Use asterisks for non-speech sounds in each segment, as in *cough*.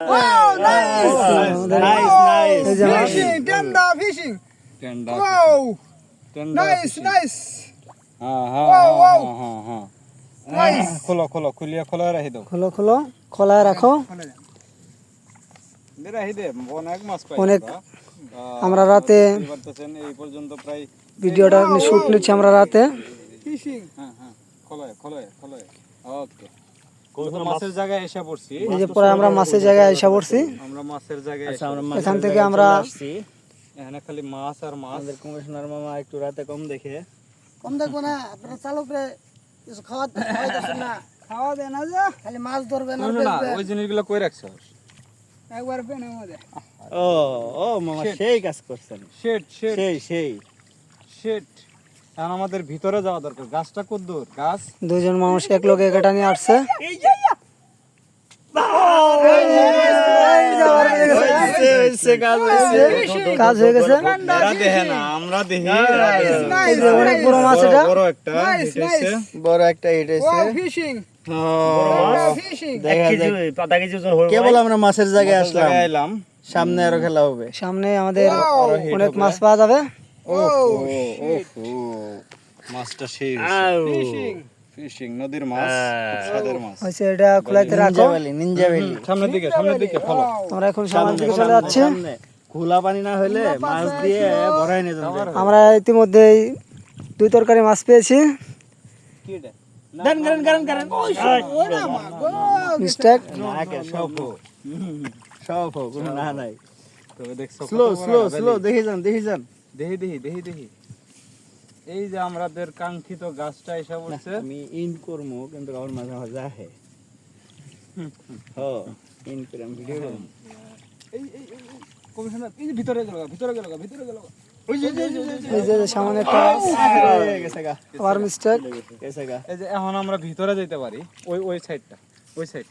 Wow, nice. Nice nice এই যে Fishing, tenda fishing. টেন্ডা Wow, টেন্ডা nice, nice. হ্যাঁ হ্যাঁ Wow, wow. হ্যাঁ হ্যাঁ Nice. খোলো খোলো খুলিয়া খোলা রাখি দাও খোলো খোলো খোলায় রাখো রাখি দে অনেক মাছ পাই অনেক। আমরা। রাতে এই পর্যন্ত প্রায় ভিডিওটা শুট নিচ্ছি আমরা রাতে Fishing. হ্যাঁ হ্যাঁ খোলায় খোলায় খোলায় ওকে মাছের জায়গায় এসে পড়ছি এই যে পরে আমরা মাছের জায়গায় এসে পড়ছি। আমরা মাছের জায়গায় আচ্ছা। এখান থেকে আমরা- এখানে খালি মাছ আর মাছ। আমাদের কমিশনার মামা একটু রাতে কম দেখে। কম দেখব না আপনারা চালকরে কিছু খাওয়া না। খাওয়া দেয় না যা। খালি মাছ ধরবেন না ওই জিনিসগুলো কই রাখছো একবার পেনে মধ্যে ও ও মামা সেই কাজ করছেন। শেট শেট। সেই সেই। শেট। এখন আমাদের ভিতরে যাওয়া দরকার। গাছটা কত দূর? গাছ? দুজন মানুষ এক লোক এটা নিয়ে আসছে। কাজ হয়ে গেছে এরা দেখে না আমরা দেখি অনেক বড় মাছ এটা বড় একটা বড় একটা হিট কেবল আমরা মাছের জায়গায় আসলাম সামনে আরও খেলা হবে সামনে আমাদের. অনেক মাছ পাওয়া যাবে ও মাছটা. ফিশিং নদীর মাছ খুব স্বাদের মাছ। হয়েছে এটা খোলাইতে রাখো। নিনজা ভ্যালি সামনের দিকে সামনের দিকে ফলো। আমরা এখন সামনের দিকে চলে যাচ্ছি। খোলা পানি না হলে মাছ দিয়ে ভরাই নিয়ে যাবে। আমরা ইতিমধ্যে দুই তরকারি মাছ পেয়েছি। গান গান গান গান মিস্টেক নাকে সব সব কোনো না নাই। তবে দেখছ স্লো স্লো স্লো দেখি যান দেখি যান। দেখি দেখি দেখি দেখি এই যে আমাদের কাঙ্ক্ষিত গাছটা এসে পড়ছে। আমি ইন করব কিন্তু আমার মাঝে মাঝে আহে হ ইন করে আমি ভিডিও করব এই এই কমিশনার এই যে ভিতরে গেল ভিতরে গেল ভিতরে গেল এখন আমরা ভিতরে যেতে পারি ওই ওই সাইডটা ওই সাইড।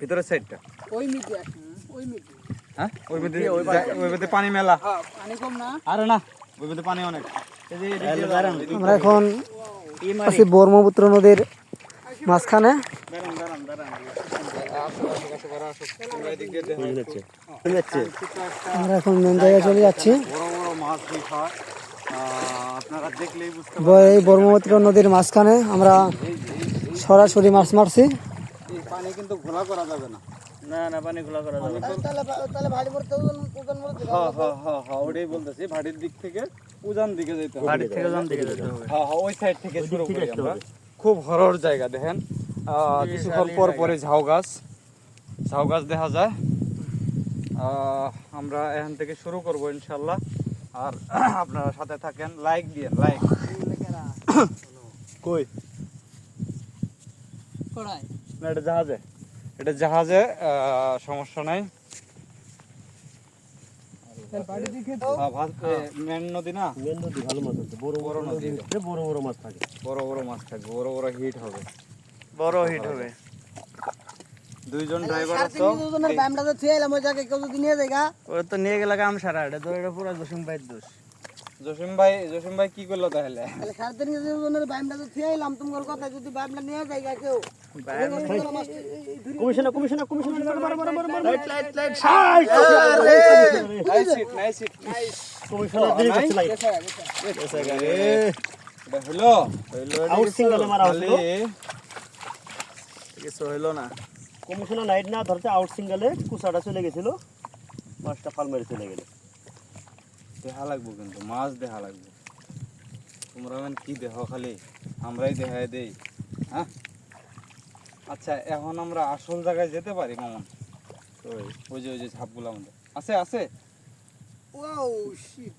ভিতরের সাইডটা। ওই মিটে ওই মিটে হ্যাঁ? ওই মধ্যে ওই মধ্যে পানি মেলা। হ্যাঁ পানি কম না? আরে না ওই মধ্যে পানি অনেক। আমরা এখন আছি ব্রহ্মপুত্র নদীর মাঝখানে। আমরা এখন মেন জায়গায় চলে যাচ্ছি। বড় বড় মাছ দুই আহ, আপনারা দেখলেই বুঝতে ব- এই ব্রহ্মপুত্র নদীর মাঝখানে আমরা সরাসরি মাছ মারছি। এই পানি কিন্তু ঘোলা করা যাবে না না না পানি খোলা করা যাবে তাহলে হ্যাঁ হ্যাঁ হ্যাঁ হ্যাঁ ওটাই বলতেছি ভাটির দিক থেকে। উজান দিকে যেতে হবে। বাড়ির থেকে যান দিকে যেতে হবে। হ্যাঁ হ্যাঁ ওই সাইড থেকে শুরু করি আমরা। খুব হরর জায়গা দেখেন। আহ, কিছুক্ষণ পর পরে ঝাউ গাছ। ঝাউ গাছ দেখা যায়। আহ, আমরা এখান থেকে শুরু করব ইনশাল্লাহ। আর *clears throat* আপনারা সাথে থাকেন। লাইক দিয়ে লাইক কই? না এটা জাহাজে। এটা জাহাজে সমস্যা নাই বাড়ি দিকে তো হ্যাঁ, ভাত- এ, মেন নদী না? মেন নদী ভালো মাছ আছে বড় বড় নদী। বড় বড় মাছ থাকে। বড় বড় মাছ থাকবে বড় বড় হিট হবে। বড় হিট হবে। দুইজন ড্রাইভার এলাম ওই জায়গায় কেউ যদি নিয়ে যায় গা? ওরা তো নিয়ে গেলে কাম সারা এটা তো এটা পুরো দশম বাইর দোষ। জসিম ভাই জসিম ভাই কি করল তাহলে? থুয়ে তোমার কথা যদি নিয়ে কেউ। Commissioner commissioner commissioner light light light nice hit nice hit nice commissioner দিকে যাচ্ছে লাইট এটা হলো? আউট সিঙ্গেলে মারা হলো কিছু হইল না। কমিশনার লাইট না ধরতে আউট সিঙ্গেলে কুসাটা চলে গেছিল। মাছটা ফাল মেরে চলে গেল। দেখা লাগবো কিন্তু, মাছ দেখা লাগবো। তোমরা মানে কি দেহ খালি? আমরাই দেখায় দেই হ্যাঁ? আচ্ছা এখন আমরা আসল জায়গায় যেতে পারি, মামন? ওই ওই যে ওই যে ঝাপগুলো আমাদের। আছে আছে? ও শিট